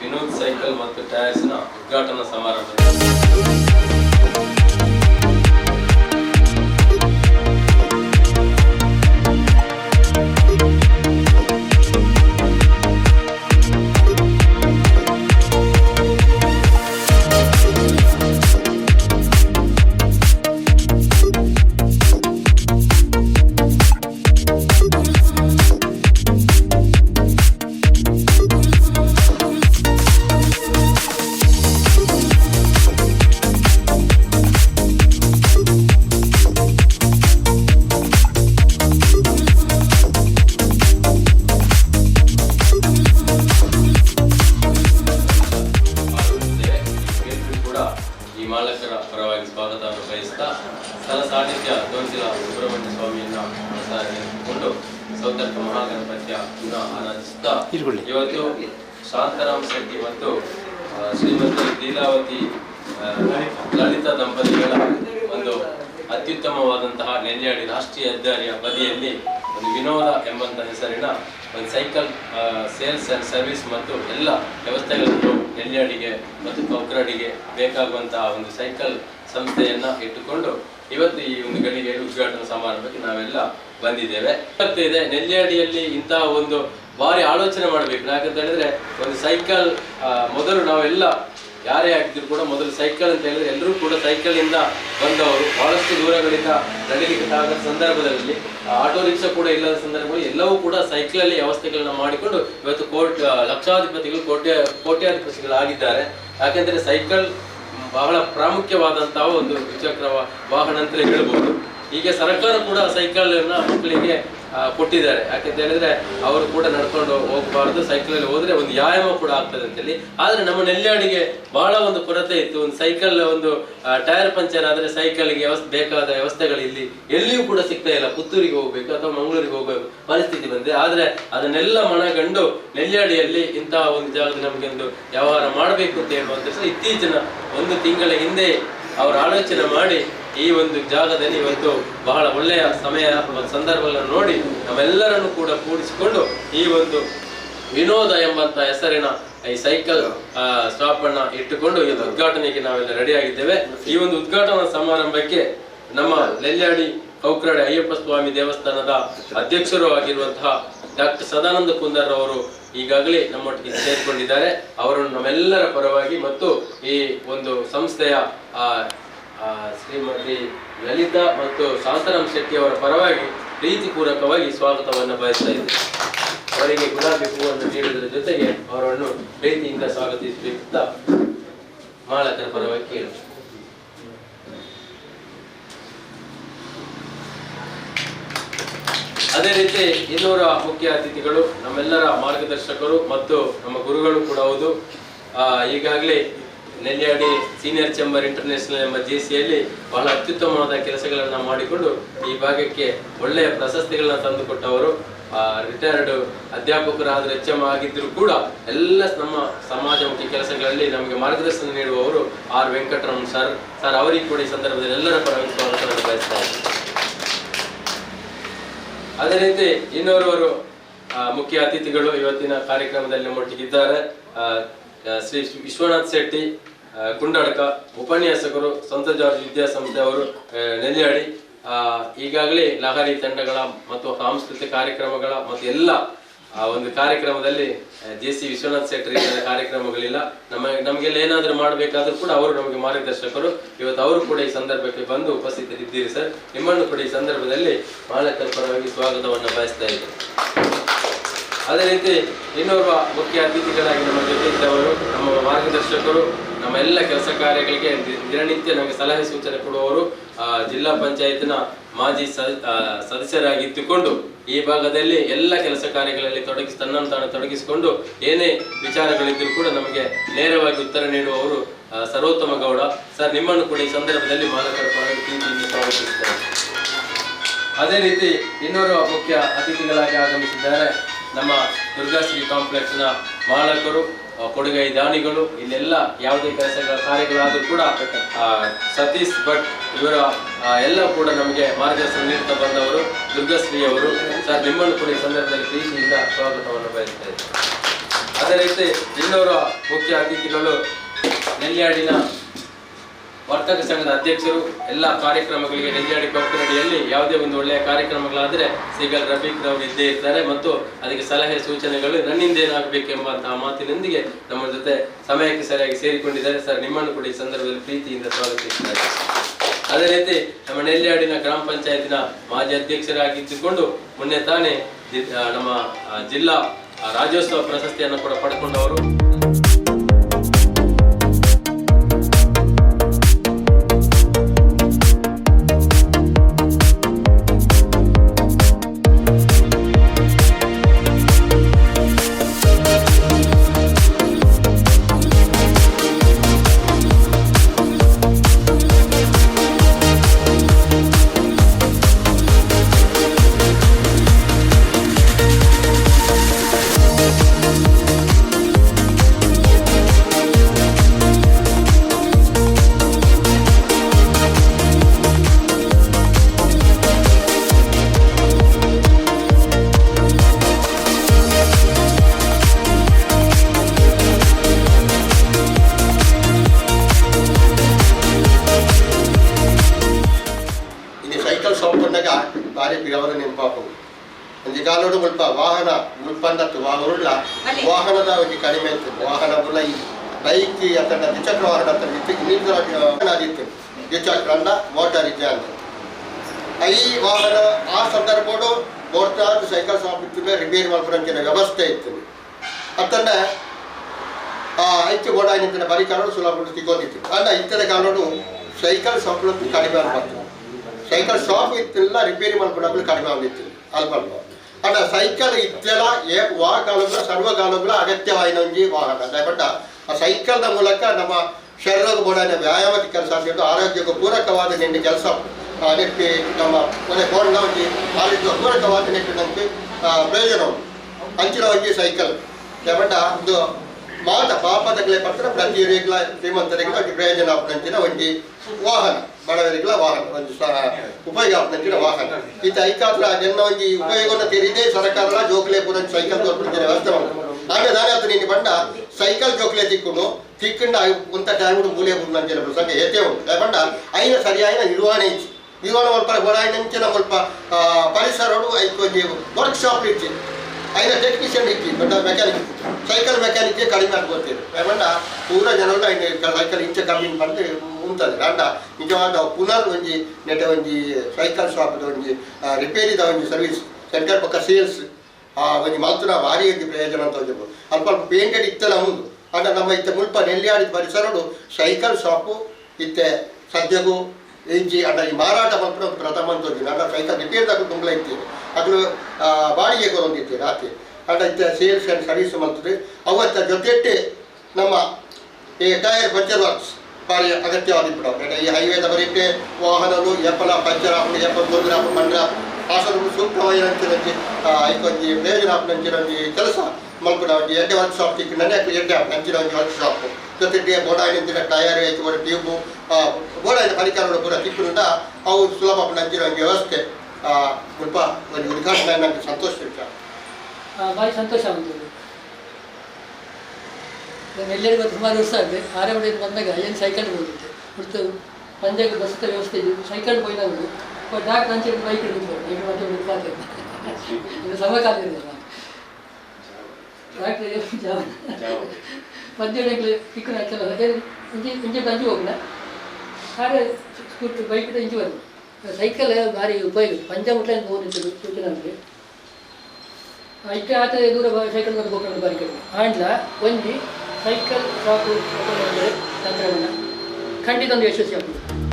Vinod cycle ಮತ್ತು ಟೈರ್ಸ್ನ ಉದ್ಘಾಟನಾ ಸಮಾರಂಭ. ಸ್ವಾಮಿಯನ್ನ ಕೊಂಡು ಸೌತರ್ಕ ಮಹಾಗಣಪತಿಯ ಪುನಃ ಆರಾಧಿಸುತ್ತಾ. ಇವತ್ತು ಶಾಂತರಾಮ್ ಶೆಟ್ಟಿ ಮತ್ತು ಶ್ರೀಮತಿ ಲೀಲಾವತಿ ಲಲಿತಾ ದಂಪತಿಗಳ ಒಂದು ಅತ್ಯುತ್ತಮವಾದಂತಹ ನೆಲ್ಯಾಡಿ ರಾಷ್ಟ್ರೀಯ ಹೆದ್ದಾರಿಯ ಬದಿಯಲ್ಲಿ ಒಂದು ವಿನೋದ ಎಂಬಂತಹ ಹೆಸರಿನ ಒಂದು ಸೈಕಲ್ ಸೇಲ್ಸ್ ಅಂಡ್ ಸರ್ವಿಸ್ ಮತ್ತು ಎಲ್ಲ ವ್ಯವಸ್ಥೆಗಳನ್ನು ನೆಲ್ಯಾಡಿಗೆ ಮತ್ತು ಕೌಕ್ರಾಡಿಗೆ ಬೇಕಾಗುವಂತಹ ಒಂದು ಸೈಕಲ್ ಸಂಸ್ಥೆಯನ್ನು ಇಟ್ಟುಕೊಂಡು ಇವತ್ತು ಈ ಒಂದು ಗಡಿಗೆ ಉದ್ಘಾಟನಾ ಸಮಾರಂಭಕ್ಕೆ ನಾವೆಲ್ಲ ಬಂದಿದ್ದೇವೆ. ಇದೆ, ನೆಲ್ಯಾಡಿಯಲ್ಲಿ ಇಂತಹ ಒಂದು ಭಾರಿ ಆಲೋಚನೆ ಮಾಡಬೇಕು. ಯಾಕಂತ ಹೇಳಿದ್ರೆ ಒಂದು ಸೈಕಲ್ ಮೊದಲು ನಾವೆಲ್ಲ ಯಾರೇ ಆಗಿದ್ರು ಕೂಡ ಮೊದಲು ಸೈಕಲ್ ಅಂತ ಹೇಳಿದ್ರೆ ಎಲ್ಲರೂ ಕೂಡ ಸೈಕಲ್ ಇಂದ ಬಂದವರು. ಬಹಳಷ್ಟು ದೂರಗಳಿಂದ ನಡೀಲಿಕ್ಕೆ ಆಗದ ಸಂದರ್ಭದಲ್ಲಿ ಆಟೋ ರಿಕ್ಷಾ ಕೂಡ ಇಲ್ಲದ ಸಂದರ್ಭದಲ್ಲಿ ಎಲ್ಲವೂ ಕೂಡ ಸೈಕಲ್ ಅಲ್ಲಿ ವ್ಯವಸ್ಥೆಗಳನ್ನ ಮಾಡಿಕೊಂಡು ಇವತ್ತು ಕೋಟ್ ಲಕ್ಷಾಧಿಪತಿಗಳು ಕೋಟ್ಯ, ಕೋಟ್ಯಾಧಿಪತಿಗಳಾಗಿದ್ದಾರೆ. ಯಾಕೆಂದರೆ ಸೈಕಲ್ ಬಹಳ ಪ್ರಾಮುಖ್ಯವಾದಂತಹ ಒಂದು ದ್ವಿಚಕ್ರ ವಾಹನ ಅಂತಲೇ ಹೇಳ್ಬೋದು. ಈಗ ಸರ್ಕಾರ ಕೂಡ ಸೈಕಲ್ ಅನ್ನ ಮಕ್ಕಳಿಗೆ ಕೊಟ್ಟಿದ್ದಾರೆ. ಯಾಕೆಂತ ಹೇಳಿದ್ರೆ ಅವರು ಕೂಡ ನಡ್ಕೊಂಡು ಹೋಗಬಾರ್ದು ಸೈಕಲ್ ಅಲ್ಲಿ ಹೋದ್ರೆ ಒಂದು ವ್ಯಾಯಾಮ ಕೂಡ ಆಗ್ತದೆ ಅಂತೇಳಿ. ಆದ್ರೆ ನಮ್ಮ ನೆಲ್ಯಾಡಿಗೆ ಬಹಳ ಒಂದು ಕೊರತೆ ಇತ್ತು. ಒಂದು ಸೈಕಲ್ ಒಂದು ಟೈರ್ ಪಂಚರ್ ಆದ್ರೆ ಸೈಕಲ್ಗೆ ವ್ಯವಸ್ಥೆ, ಬೇಕಾದ ವ್ಯವಸ್ಥೆಗಳು ಇಲ್ಲಿ ಎಲ್ಲಿಯೂ ಕೂಡ ಸಿಗ್ತಾ ಇಲ್ಲ. ಪುತ್ತೂರಿಗೆ ಹೋಗ್ಬೇಕು ಅಥವಾ ಮಂಗಳೂರಿಗೆ ಹೋಗಬೇಕು ಪರಿಸ್ಥಿತಿ ಬಂದಿದೆ. ಆದ್ರೆ ಅದನ್ನೆಲ್ಲ ಮನಗಂಡು ನೆಲ್ಯಾಡಿಯಲ್ಲಿ ಇಂತಹ ಒಂದು ಜಾಗದಲ್ಲಿ ನಮಗೆ ಒಂದು ವ್ಯವಹಾರ ಮಾಡಬೇಕು ಅಂತ ಹೇಳುವಂತ ಇತ್ತೀಚಿನ ಒಂದು ತಿಂಗಳ ಹಿಂದೆ ಅವರು ಆಲೋಚನೆ ಮಾಡಿ ಈ ಒಂದು ಜಾಗದಲ್ಲಿ ಇವತ್ತು ಬಹಳ ಒಳ್ಳೆಯ ಸಮಯ ಸಂದರ್ಭಗಳನ್ನು ನೋಡಿ ನಮ್ಮೆಲ್ಲರನ್ನು ಕೂಡ ಕೂಡಿಸಿಕೊಂಡು ಈ ಒಂದು ವಿನೋದ ಎಂಬಂತ ಹೆಸರಿನ ಈ ಸೈಕಲ್ ಸ್ಟಾಪ್ ಅನ್ನ ಇಟ್ಟುಕೊಂಡು ಇದು ಉದ್ಘಾಟನೆಗೆ ನಾವೆಲ್ಲ ರೆಡಿ ಆಗಿದ್ದೇವೆ. ಈ ಒಂದು ಉದ್ಘಾಟನಾ ಸಮಾರಂಭಕ್ಕೆ ನಮ್ಮ ನೆಲ್ಯಾಡಿ ಕೌಕ್ರಾಡಿ ಅಯ್ಯಪ್ಪ ಸ್ವಾಮಿ ದೇವಸ್ಥಾನದ ಅಧ್ಯಕ್ಷರು ಆಗಿರುವಂತಹ ಡಾಕ್ಟರ್ ಸದಾನಂದ ಕುಂದರ್ ಅವರು ಈಗಾಗಲೇ ನಮ್ಮೊಟ್ಟಿಗೆ ಸೇರಿಕೊಂಡಿದ್ದಾರೆ. ಅವರನ್ನು ನಮ್ಮೆಲ್ಲರ ಪರವಾಗಿ ಮತ್ತು ಈ ಒಂದು ಸಂಸ್ಥೆಯ ಶ್ರೀಮತಿ ಲಲಿತಾ ಮತ್ತು ಶಾಂತರಾಮ್ ಶೆಟ್ಟಿ ಅವರ ಪರವಾಗಿ ಪ್ರೀತಿಪೂರ್ವಕವಾಗಿ ಸ್ವಾಗತವನ್ನು ಬಯಸ್ತಾ ಇದ್ದೇವೆ ಅವರಿಗೆ ಗುಲಾಬಿ ಹೂವನ್ನು ನೀಡುವುದರ ಜೊತೆಗೆ ಅವರನ್ನು ಪ್ರೀತಿಯಿಂದ ಸ್ವಾಗತಿಸಬೇಕು ಅಂತ ಮಾಲಕರ ಪರವಾಗಿ ಕೇಳು ಅದೇ ರೀತಿ ಇನ್ನೂರ ಮುಖ್ಯ ಅತಿಥಿಗಳು, ನಮ್ಮೆಲ್ಲರ ಮಾರ್ಗದರ್ಶಕರು ಮತ್ತು ನಮ್ಮ ಗುರುಗಳು ಕೂಡ ಹೌದು. ಈಗಾಗಲೇ ನೆಲ್ಯಾಡಿ ಸೀನಿಯರ್ ಚೇಂಬರ್ ಇಂಟರ್ನ್ಯಾಷನಲ್ ಎಂಬ ಜೆಸಿಯಲ್ಲಿ ಬಹಳ ಅತ್ಯುತ್ತಮವಾದ ಕೆಲಸಗಳನ್ನು ಮಾಡಿಕೊಂಡು ಈ ಭಾಗಕ್ಕೆ ಒಳ್ಳೆಯ ಪ್ರಶಸ್ತಿಗಳನ್ನ ತಂದುಕೊಟ್ಟವರು. ರಿಟೈರ್ಡ್ ಅಧ್ಯಾಪಕರಾದರೂ ಎಚ್ ಎಂ ಆಗಿದ್ರು ಕೂಡ ಎಲ್ಲ ನಮ್ಮ ಸಮಾಜಮುಖಿ ಕೆಲಸಗಳಲ್ಲಿ ನಮಗೆ ಮಾರ್ಗದರ್ಶನ ನೀಡುವವರು ಆರ್ ವೆಂಕಟರಮಣ್ ಸರ್. ಸರ್, ಅವರಿಗೆ ಕೂಡ ಈ ಸಂದರ್ಭದಲ್ಲಿ ಎಲ್ಲರ ಪರವಾಗಿ ಸ್ವಾಗತವನ್ನು ಬಯಸ್ತಾ ಇದ್ದೀನಿ ಅದೇ ರೀತಿ ಇನ್ನೋರ್ವರು ಮುಖ್ಯ ಅತಿಥಿಗಳು ಇವತ್ತಿನ ಕಾರ್ಯಕ್ರಮದಲ್ಲಿ ನಮ್ಮೊಟ್ಟಿಗಿದ್ದಾರೆ. ಶ್ರೀ ವಿಶ್ವನಾಥ್ ಶೆಟ್ಟಿ ಆ, ಕುಂಡಡ್ಕ ಉಪನ್ಯಾಸಕರು ಸಂತ ಜಾರ್ಜ್ ವಿದ್ಯಾಸಂಸ್ಥೆ ಅವರು ನೆಲ್ಯಾಡಿ. ಈಗಾಗಲೇ ಲಹರಿ ತಂಡಗಳ ಮತ್ತು ಸಾಂಸ್ಕೃತಿಕ ಕಾರ್ಯಕ್ರಮಗಳ ಮತ್ತು ಎಲ್ಲ ಆ ಒಂದು ಕಾರ್ಯಕ್ರಮದಲ್ಲಿ ಜೆ ಸಿ ವಿಶ್ವನಾಥ್ ಶೆಟ್ಟರ್ ಕಾರ್ಯಕ್ರಮಗಳಿಲ್ಲ. ನಮ್ಮ, ನಮಗೆಲ್ಲ ಏನಾದರೂ ಮಾಡಬೇಕಾದ್ರೂ ಕೂಡ ಅವರು ನಮಗೆ ಮಾರ್ಗದರ್ಶಕರು. ಇವತ್ತು ಅವರು ಕೂಡ ಈ ಸಂದರ್ಭಕ್ಕೆ ಬಂದು ಉಪಸ್ಥಿತರಿದ್ದೀರಿ ಸರ್. ನಿಮ್ಮನ್ನು ಕೂಡ ಈ ಸಂದರ್ಭದಲ್ಲಿ ಮಾಲಕರ ಪರವಾಗಿ ಸ್ವಾಗತವನ್ನು ಬಯಸ್ತಾ ಇದ್ದೇನೆ. ಅದೇ ರೀತಿ ಇನ್ನೊಬ್ಬ ಮುಖ್ಯ ಅತಿಥಿಗಳಾಗಿ ನಮ್ಮ ಜೊತೆ ಇದ್ದವರು, ನಮ್ಮ ಮಾರ್ಗದರ್ಶಕರು ನಮ್ಮ ಎಲ್ಲ ಕೆಲಸ ಕಾರ್ಯಗಳಿಗೆ ದಿನನಿತ್ಯ ನಮಗೆ ಸಲಹೆ ಸೂಚನೆ ಕೊಡುವವರು ಜಿಲ್ಲಾ ಪಂಚಾಯತ್ನ ಮಾಜಿ ಸದಸ್ಯರಾಗಿದ್ದುಕೊಂಡು ಈ ಭಾಗದಲ್ಲಿ ಎಲ್ಲ ಕೆಲಸ ಕಾರ್ಯಗಳಲ್ಲಿ ತೊಡಗಿಸಿ, ತನ್ನನ್ನು ತಾನು ತೊಡಗಿಸಿಕೊಂಡು ಏನೇ ವಿಚಾರಗಳಿದ್ದರೂ ಕೂಡ ನಮಗೆ ನೇರವಾಗಿ ಉತ್ತರ ನೀಡುವವರು ಸರ್ವೋತ್ತಮ ಗೌಡ. ಸರ್, ನಿಮ್ಮನ್ನು ಕೂಡ ಈ ಸಂದರ್ಭದಲ್ಲಿ ಮಾಲಕರ ಪರವಾಗಿ ಅದೇ ರೀತಿ ಇನ್ನೊರು ಮುಖ್ಯ ಅತಿಥಿಗಳಾಗಿ ಆಗಮಿಸಿದ್ದಾರೆ ನಮ್ಮ ದುರ್ಗಾಶ್ರೀ ಕಾಂಪ್ಲೆಕ್ಸ್ನ ಮಾಲಕರು. ಕೊಡುಗೈ ದಾನಿಗಳು, ಇಲ್ಲೆಲ್ಲ ಯಾವುದೇ ಕೆಲಸಗಳ ಕಾರ್ಯಗಳಾದರೂ ಕೂಡ ಸತೀಶ್ ಭಟ್ ಇವರ ಎಲ್ಲ ಕೂಡ ನಮಗೆ ಮಾರ್ಗದರ್ಶನ ನೀಡ್ತಾ ಬಂದವರು ದುರ್ಗಾಶ್ರೀ ಅವರು ಸರ್, ನಿಮ್ಮನ್ನು ಕೂಡ ಈ ಸಂದರ್ಭದಲ್ಲಿ ಪ್ರೀತಿಯಿಂದ ಸ್ವಾಗತವನ್ನು ಬಯಸ್ತಾ ಇದ್ದಾರೆ ಅದೇ ರೀತಿ ಮುಖ್ಯ ಅತಿಥಿಗಳು, ನೆಲ್ಯಾಡಿನ ವರ್ತಕ ಸಂಘದ ಅಧ್ಯಕ್ಷರು ಎಲ್ಲ ಕಾರ್ಯಕ್ರಮಗಳಿಗೆ ನೆಲ್ಲಾಡಿ ಕೊಕ್ಕನಡಿಯಲ್ಲಿ ಯಾವುದೇ ಒಂದು ಒಳ್ಳೆಯ ಕಾರ್ಯಕ್ರಮಗಳಾದರೆ ಸಿಗಲ್ ರಫೀಕ್ ರವರು ಇದ್ದೇ ಇರ್ತಾರೆ ಮತ್ತು ಅದಕ್ಕೆ ಸಲಹೆ ಸೂಚನೆಗಳು ನನ್ನಿಂದ ಏನಾಗಬೇಕೆಂಬಂತಹ ಮಾತಿನೊಂದಿಗೆ ನಮ್ಮ ಜೊತೆ ಸಮಯಕ್ಕೆ ಸರಿಯಾಗಿ ಸೇರಿಕೊಂಡಿದ್ದಾರೆ. ಸರ್, ನಿಮ್ಮನ್ನು ಕೂಡ ಈ ಸಂದರ್ಭದಲ್ಲಿ ಪ್ರೀತಿಯಿಂದ ಸ್ವಾಗತಿಸಿದ್ದಾರೆ ಅದೇ ರೀತಿ ನಮ್ಮ ನೆಲ್ಯಾಡಿನ ಗ್ರಾಮ ಪಂಚಾಯತಿನ ಮಾಜಿ ಅಧ್ಯಕ್ಷರಾಗಿದ್ದುಕೊಂಡು ಮೊನ್ನೆ ತಾನೇ ನಮ್ಮ ಜಿಲ್ಲಾ ರಾಜ್ಯೋತ್ಸವ ಪ್ರಶಸ್ತಿಯನ್ನು ಕೂಡ ಪಡ್ಕೊಂಡವರು. ತಗೊಂಡಾಗ ಬಿಗವರ ಪಿರವರ ನೆನಪಾಗುವುದು ನಿಗಾಲೋಡು ಮುಲ್ಪ ವಾಹನ ಮುಲ್ಪಂದತ್ತು ವಾಹನ ವಾಹನದ ಒಂದು ಕಡಿಮೆ ಇತ್ತು. ವಾಹನ ಬುಲ್ಲ ಈ ಬೈಕ್ ಅತಂಡ ದ್ವಿಚಕ್ರ ವಾಹನ ಅಂತ ನಿಂತು ದ್ವಿಚಕ್ರ ಅಂಡ ಮೋಟಾರ್ ಇದೆ ಅಂತ. ಈ ವಾಹನ ಆ ಸಂದರ್ಭಡು ಮೋಟಾರ್ ಸೈಕಲ್ ಶಾಪ್ ರಿಪೇರ್ ರಿಪೇರಿ ಮಾಡ್ಕೊಂಡ ವ್ಯವಸ್ಥೆ ಇತ್ತು. ಆ ಐತಿ ಓಡಾಯಿನ ಬರೀ ಕಾಲೋಡು ಸುಲಭ ತಿಗೊಂಡಿತ್ತು ಅಲ್ಲ ಇತರ ಕಾಲೋಡು ಸೈಕಲ್ ಶಾಪ್ಲಂತೂ ಕಡಿಮೆ ಅನ್ಬಾರ್ದು ಸೈಕಲ್ ಶಾಪ್ ಇತ್ತಿಲ್ಲ ರಿಪೇರಿ ಮಾಡ್ಕೊಡೋದು ಕಡಿಮೆ ಆಗಿತ್ತು ಅಲ್ಪ ಅಲ್ಪ ಅಲ್ಲ, ಸೈಕಲ್ ಇತ್ತೆಲ್ಲ ಏ, ವಾಹನಗಳ ಸರ್ವಕಾಲಗಳ ಅಗತ್ಯವಾಯಿನ ಒಂಜಿ ವಾಹನ ಬಟ್ ಆ ಸೈಕಲ್ನ ಮೂಲಕ ನಮ್ಮ ಶರೀರದ ಬೋಡನೆ ವ್ಯಾಯಾಮದ ಕೆಲಸ ಆಗಿದ್ದು ಆರೋಗ್ಯಕ್ಕೂ ಪೂರಕವಾದ ನಿಂಡಿ ಕೆಲಸ. ನೆಟ್ಟಿ ನಮ್ಮ ಮನೆ ಬೋರ್ಡ್ನ ಒಂಜಿ ಆರೋಗ್ಯ ಪೂರಕವಾದ ನೆಟ್ಟಿ ನಮಗೆ ಪ್ರಯೋಜನ ಅಂಚಿನ ಸೈಕಲ್. ದಯಪಟ್ಟ ಒಂದು ಮಾತ ಪಾಪದಗಳೇ ಪತ್ರ ಪ್ರತಿಯೊರಿಗಳ ಶ್ರೀಮಂತರಿಗಳ ಪ್ರಯೋಜನ ಆಪನಂಚಿನ ಒಂಜಿ ವಾಹನ ಬಡವರಿಗಳ ವಾಹನ, ಒಂದು ಉಪಯೋಗ ಆಪನಂಚಿನ ವಾಹನ. ಈತ ಐಕಾತ್ರ ಜನ ಒಂಜಿ ಉಪಯೋಗವನ್ನು ತೆರಿದೇ ಸರ್ಕಾರಲ ಜೋಕ್ಲೆ ಪುರ ಸೈಕಲ್ ತೋರ್ಪುಂಚಿನ ವ್ಯವಸ್ಥೆ ಮಾಡ್ತಾರೆ ಆಮೇಲೆ ನಾನು ಅದು ನೀನು ಬಂಡ ಸೈಕಲ್ ಜೋಕ್ಲೆ ತಿಕ್ಕೊಂಡು ತಿಕ್ಕಂಡ ಒಂತ ಟೈಮ್ ಮೂಲೆ ಬುಂದಂಚಿನ ಪ್ರಸಂಗ ಏತೆ ಉಂಟು. ಬಂಡ ಐನ ಸರಿಯಾದ ನಿರ್ವಹಣೆ ನಿರ್ವಹಣೆ ಸ್ವಲ್ಪ ನಂಚಿನ ಸ್ವಲ್ಪ ಪರಿಸರಡು ಐದು ವರ್ಕ್ಶಾಪ್ ಐನ ಟೆಕ್ನಿಷಿಯನ್ ಇಕ್ಕಿ ದೊಡ್ಡ ಮೆಕ್ಯಾನಿಕ್ ಸೈಕಲ್ ಮೆಕ್ಯಾನಿಕ್ಗೆ ಕಡಿಮೆ ಅಂತ ಗೊತ್ತಿದೆ ಪೇಮೆಂಡ ಪೂರ ಜನ ಸೈಕಲ್ ಇಂಚೆ ಕಮ್ಮಿ ಬಂದು ಮುಂತದೆ ಅಂಡ ನಿಜವಾದ ಪುನರ್ ಒಂಜಿ ನೆಟ ಒಂಜಿ ಸೈಕಲ್ ಶಾಪ್ದ ಒಂಜಿ ರಿಪೇರಿದ ಒಂಜಿ ಸರ್ವಿಸ್ ಸೆಂಟರ್ ಪಕ್ಕ ಸೇಲ್ಸ್ ಒಂಜಿ ಮಾತ್ರ ಭಾರಿ ಒಂದು ಪ್ರಯೋಜನ ಅಂತ ಹೇಳ್ಬೋದು ಅಲ್ಪ ಅಲ್ಪ ಪೇಂಟೆಡ್ ಇತ್ತಲ್ಲ ಮುಂದು ಅಂಡ ನಮ್ಮ ಇತ್ತೆ ಮುಲ್ಪ ನೆಲ್ಲಿಯಾಡಿದ ಪರಿಸರಡು ಸೈಕಲ್ ಶಾಪು ಇತ್ತೆ ಸದ್ಯಗೂ ಇಂಚಿ ಅಣ್ಣ ಈ ಮಾರಾಟ ಮಾತ್ರ ಪ್ರಥಮ ಅಂತ ಹೋಗಿ ಅಣ್ಣ ಸೈಕಲ್ ರಿಪೇರ್ ತಗೊಂಡು ತುಂಬಲ ಇರ್ತೀವಿ ಅದು ಬಾಡಿಗೆ ಕೊಡೊಂದಿರ್ತೀವಿ ರಾತ್ರಿ. ಅಣ್ಣ ಇತ್ತ ಸೇಲ್ಸ್ ಆ್ಯಂಡ್ ಸರ್ವಿಸ್ ಮಾಡ್ತದೆ ಅವತ್ತ ಜೊತೆಟ್ಟೆ ನಮ್ಮ, ಈ ಟೈರ್ ಪಂಚರ್ ವರ್ಕ್ಸ್ ಭಾರಿ ಯಾಕಂದ್ರೆ ಈ ಹೈವೇದ ಬರೀತೆ ವಾಹನಗಳು, ಎಪ್ಪಲ, ಪಂಚರ್ ಹಾಕೊಂಡು ಎಪ್ಪಲ ತೊಂದರೆ ಹಾಕೊಂಡು ಮಂಡ್ರ ಆಸರು ಸೂಕ್ತವಾಗಿ ಅಂಚಿನಂಚಿ ಐಕೊಂಜಿ ಪ್ರಯೋಜನ ಹಾಕೊಂಡಿ ಕೆಲಸ ಮಲ್ಪುನ ಒಂಜಿ ಎಡ್ಡೆ ವರ್ಕ್ಶಾಪ್ ತಿಕ್ಕಿ ನನ್ನ ಎಡ್ಡೆ ಒಂಜಿ ವರ್ಕ್ಶಾಪ್ ಜೊತೆಗೆ ಬೋಡಾಯಿನ ಟಯರ್ ಐತು ಒಂದು ಟ್ಯೂಬು ಬೋಡಾಯಿನ ಪರಿಕರಗಳು ಕೂಡ ತಿಕ್ಕುಂಡ ಅವು ಸುಲಭ ಒಂಜಿ ವ್ಯವಸ್ಥೆ. ಆ, ಮುಲ್ಪ ಒಂದು ಉದ್ಘಾಟನೆ ನನಗೆ ಸಂತೋಷ ಭಾರಿ ಸಂತೋಷ ಉಂಟು ಎಲ್ಲರಿಗೂ ಸುಮಾರು ವರ್ಷ ಆಗಿದೆ. ಆರವಡೆಯಿಂದ ಬಂದಾಗ ಏನು ಸೈಕಲ್ ಹೋಗಿದ್ದೆ ಹೊರತು ಪಂಜಾಬ್ ಬಸ್ತ ವ್ಯವಸ್ಥೆ ಇದೆ. ಸೈಕಲ್ ಹೋಯ್ದವರು ಡಾಕ್ಟರ್ ಅಂಚೆ ಬೈಕ್ ಹಿಡಿದು ಈಗ ಮತ್ತೆ ಹುಡುಕಾತೆ ಇದು ಸಮಕಾಲ ಇದೆ ಡಾಕ್ಟರ್ ಪದ್ಯಗಳಿಗೆ ಚಿಕ್ಕನ ಹಚ್ಚಲ್ಲ ಅಂಚು ಹೋಗಿಲ್ಲ ಹಾಗೆ ಸ್ಕೂಟಿ ಬೈಕ್ ಇಂಚು ಬಂದು ಸೈಕಲ್ ಭಾರಿ ಉಪಯೋಗ ಪಂಜ ಮುಟ್ಲ ಹೋಗಿತ್ತು ಸೂಚನೆ ನಮಗೆ ಇಷ್ಟೇ ಆತ ದೂರ ಸೈಕಲ್ ಬಂದು ಹೋಗ್ಕೊಂಡು ಬಾರಿ ಕಡಿಮೆ ಆಂಡ್ಲ ಒಂಜಿ ಸೈಕಲ್ ಶಾಪು ತಂತ್ರವನ್ನ ಖಂಡಿತ ಒಂದು ಯಶಸ್ವಿ ಆಗ್ತದೆ